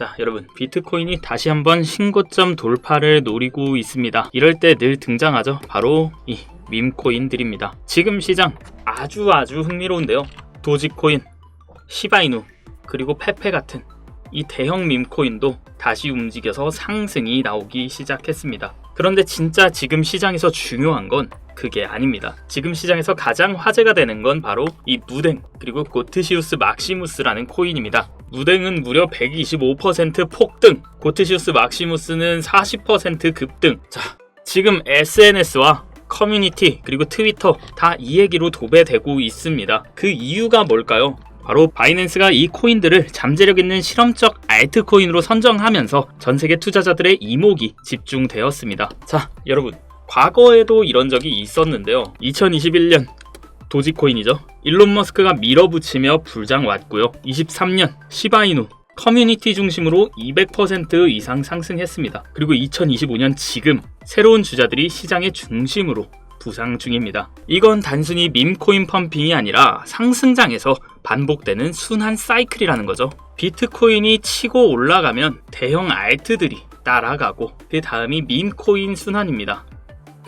자, 여러분, 비트코인이 다시 한번 신고점 돌파를 노리고 있습니다. 이럴 때 늘 등장하죠. 바로 이 밈코인들입니다. 지금 시장 아주 아주 흥미로운데요. 도지코인, 시바이누, 그리고 페페 같은 이 대형 밈코인도 다시 움직여서 상승이 나오기 시작했습니다. 그런데 진짜 지금 시장에서 중요한 건 그게 아닙니다. 지금 시장에서 가장 화제가 되는 건 바로 이 무댕 그리고 고트시우스 막시무스라는 코인입니다. 무댕은 무려 125% 폭등, 고트시우스 막시무스는 40% 급등. 자, 지금 SNS와 커뮤니티 그리고 트위터 다 이 얘기로 도배되고 있습니다. 그 이유가 뭘까요? 바로 바이낸스가 이 코인들을 잠재력 있는 실험적 알트코인으로 선정하면서 전 세계 투자자들의 이목이 집중되었습니다. 자, 여러분. 과거에도 이런 적이 있었는데요. 2021년 도지코인이죠. 일론 머스크가 밀어붙이며 불장 왔고요. 23년 시바이누 커뮤니티 중심으로 200% 이상 상승했습니다. 그리고 2025년 지금 새로운 주자들이 시장의 중심으로 부상 중입니다. 이건 단순히 밈코인 펌핑이 아니라 상승장에서 반복되는 순환 사이클이라는 거죠. 비트코인이 치고 올라가면 대형 알트들이 따라가고 그 다음이 밈코인 순환입니다.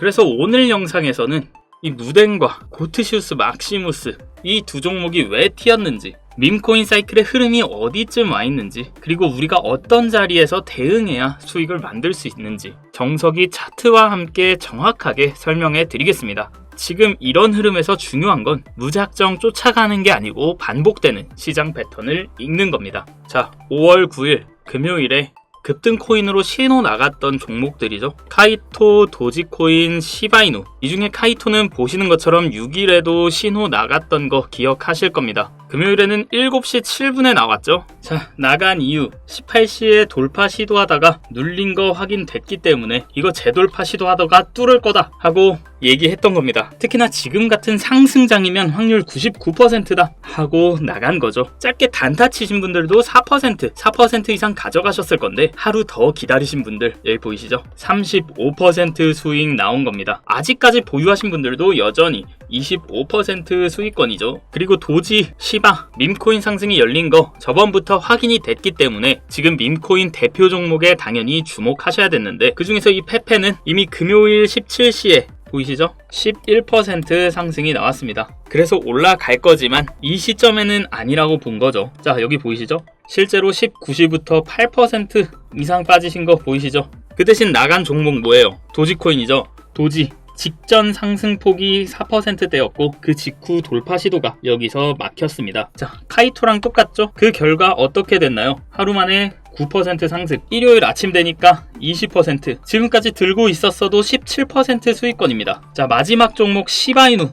그래서 오늘 영상에서는 이 누덴과 고트시우스 막시무스 이 두 종목이 왜 튀었는지 밈코인 사이클의 흐름이 어디쯤 와 있는지 그리고 우리가 어떤 자리에서 대응해야 수익을 만들 수 있는지 정석이 차트와 함께 정확하게 설명해 드리겠습니다. 지금 이런 흐름에서 중요한 건 무작정 쫓아가는 게 아니고 반복되는 시장 패턴을 읽는 겁니다. 자, 5월 9일 금요일에 급등 코인으로 신호 나갔던 종목들이죠. 카이토, 도지코인, 시바이누. 이 중에 카이토는 보시는 것처럼 6일에도 신호 나갔던 거 기억하실 겁니다. 금요일에는 7시 7분에 나왔죠. 자, 나간 이유 18시에 돌파 시도하다가 눌린 거 확인됐기 때문에 이거 재돌파 시도하다가 뚫을 거다 하고 얘기했던 겁니다. 특히나 지금 같은 상승장이면 확률 99%다 하고 나간 거죠. 짧게 단타 치신 분들도 4%, 4% 이상 가져가셨을 건데 하루 더 기다리신 분들 여기 보이시죠? 35% 수익 나온 겁니다. 아직까지 보유하신 분들도 여전히 25% 수익권이죠. 그리고 도지, 시바, 밈코인 상승이 열린 거 저번부터 확인이 됐기 때문에 지금 밈코인 대표 종목에 당연히 주목하셔야 됐는데 그 중에서 이 페페는 이미 금요일 17시에 보이시죠? 11% 상승이 나왔습니다. 그래서 올라갈 거지만 이 시점에는 아니라고 본 거죠. 자, 여기 보이시죠? 실제로 19시부터 8% 이상 빠지신 거 보이시죠? 그 대신 나간 종목 뭐예요? 도지코인이죠. 도지. 직전 상승폭이 4%대였고 그 직후 돌파 시도가 여기서 막혔습니다. 자, 카이토랑 똑같죠? 그 결과 어떻게 됐나요? 하루 만에 9% 상승. 일요일 아침 되니까 20%. 지금까지 들고 있었어도 17% 수익권입니다. 자, 마지막 종목 시바이누.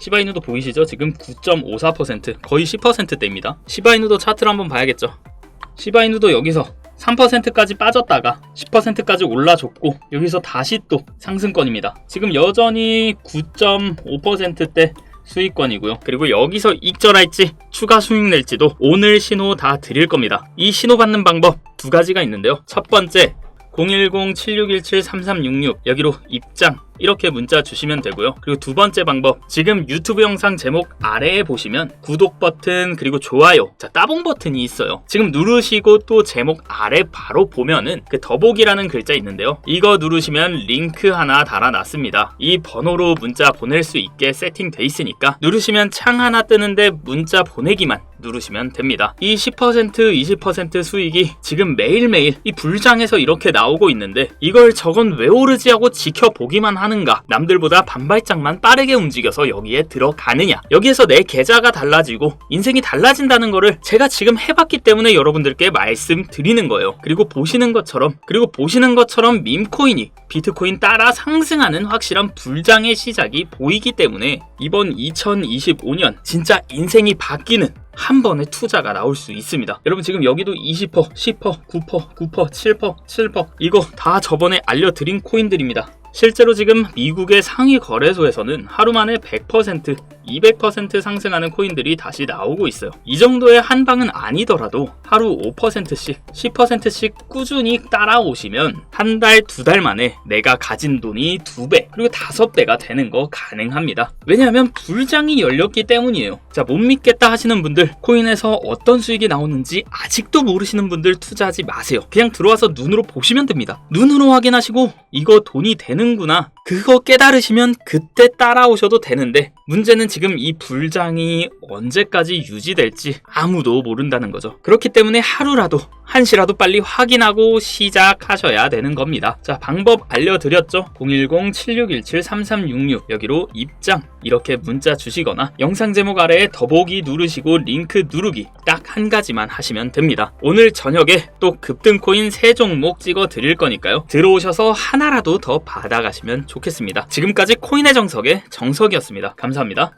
시바이누도 보이시죠? 지금 9.54% 거의 10%대입니다. 시바이누도 차트를 한번 봐야겠죠. 시바이누도 여기서 3%까지 빠졌다가 10%까지 올라줬고 여기서 다시 또 상승권입니다. 지금 여전히 9.5%대 수익권이고요. 그리고 여기서 익절할지 추가 수익 낼지도 오늘 신호 다 드릴 겁니다. 이 신호 받는 방법 두 가지가 있는데요. 첫 번째 010-7617-3366 여기로 입장 이렇게 문자 주시면 되고요. 그리고 두 번째 방법 지금 유튜브 영상 제목 아래에 보시면 구독 버튼 그리고 좋아요 자 따봉 버튼이 있어요. 지금 누르시고 또 제목 아래 바로 보면은 그 더보기라는 글자 있는데요. 이거 누르시면 링크 하나 달아놨습니다. 이 번호로 문자 보낼 수 있게 세팅돼 있으니까 누르시면 창 하나 뜨는데 문자 보내기만 누르시면 됩니다. 이 10% 20% 수익이 지금 매일매일 이 불장에서 이렇게 나오고 있는데 이걸 저건 왜 오르지 하고 지켜보기만 하는가 남들보다 반발짝만 빠르게 움직여서 여기에 들어가느냐 여기에서 내 계좌가 달라지고 인생이 달라진다는 거를 제가 지금 해봤기 때문에 여러분들께 말씀드리는 거예요. 그리고 보시는 것처럼 그리고 보시는 것처럼 밈코인이 비트코인 따라 상승하는 확실한 불장의 시작이 보이기 때문에 이번 2025년 진짜 인생이 바뀌는 한 번에 투자가 나올 수 있습니다. 여러분 지금 여기도 20%, 10%, 9%, 9%, 7%, 7% 이거 다 저번에 알려드린 코인들입니다. 실제로 지금 미국의 상위 거래소에서는 하루 만에 100%, 200% 상승하는 코인들이 다시 나오고 있어요. 이 정도의 한방은 아니더라도 하루 5%씩, 10%씩 꾸준히 따라오시면 한 달, 두 달 만에 내가 가진 돈이 두 배, 그리고 다섯 배가 되는 거 가능합니다. 왜냐하면 불장이 열렸기 때문이에요. 자, 못 믿겠다 하시는 분들, 코인에서 어떤 수익이 나오는지 아직도 모르시는 분들 투자하지 마세요. 그냥 들어와서 눈으로 보시면 됩니다. 눈으로 확인하시고 이거 돈이 되는구나. 그거 깨달으시면 그때 따라오셔도 되는데 문제는 지금 이 불장이 언제까지 유지될지 아무도 모른다는 거죠. 그렇기 때문에 하루라도 한시라도 빨리 확인하고 시작하셔야 되는 겁니다. 자, 방법 알려드렸죠? 010-7617-3366 여기로 입장 이렇게 문자 주시거나 영상 제목 아래에 더보기 누르시고 링크 누르기 딱 한 가지만 하시면 됩니다. 오늘 저녁에 또 급등 코인 세 종목 찍어 드릴 거니까요. 들어오셔서 하나라도 더 받아가시면 좋겠습니다. 지금까지 코인의 정석의 정석이었습니다. 감사합니다.